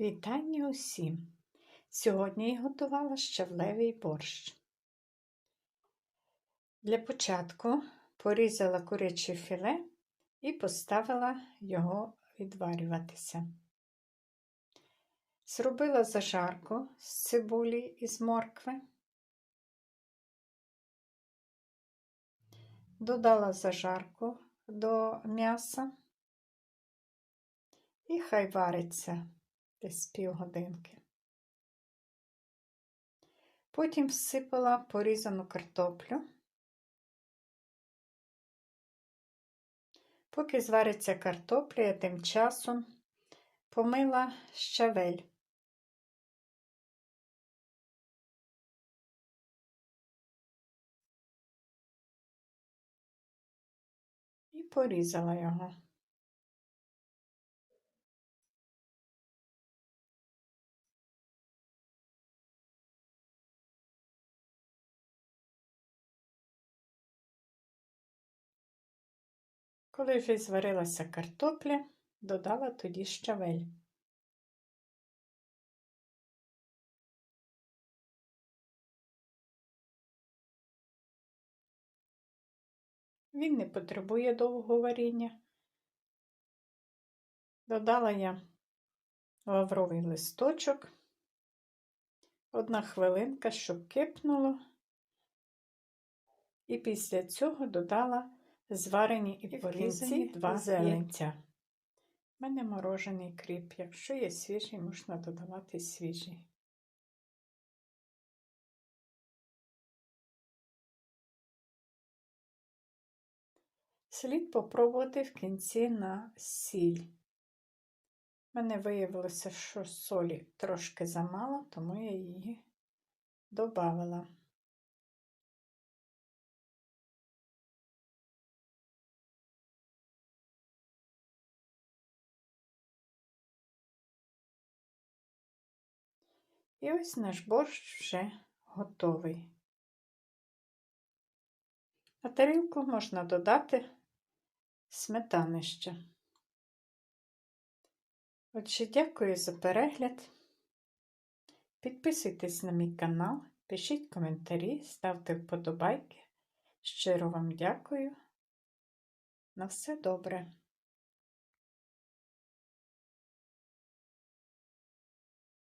Вітання усім! Сьогодні я готувала щавлевий борщ. Для початку порізала куряче філе і поставила його відварюватися. Зробила зажарку з цибулі і з моркви, додала зажарку до м'яса і хай вариться десь півгодинки. Потім всипала порізану картоплю. Поки звариться картопля, я тим часом помила щавель. І порізала його. Коли вже зварилася картопля, додала тоді щавель. Він не потребує довгого варіння. Додала я лавровий листочок, одна хвилинка, щоб кипнуло, і після цього додала зварені і порізані два зеленця. У мене морожений кріп. Якщо є свіжий, можна додавати свіжий. Слід попробувати в кінці на сіль. У мене виявилося, що солі трошки замало, тому я її додавала. І ось наш борщ вже готовий. На тарілку можна додати сметани ще. Отже, дякую за перегляд. Підписуйтесь на мій канал, пишіть коментарі, ставте вподобайки. Щиро вам дякую. На все добре!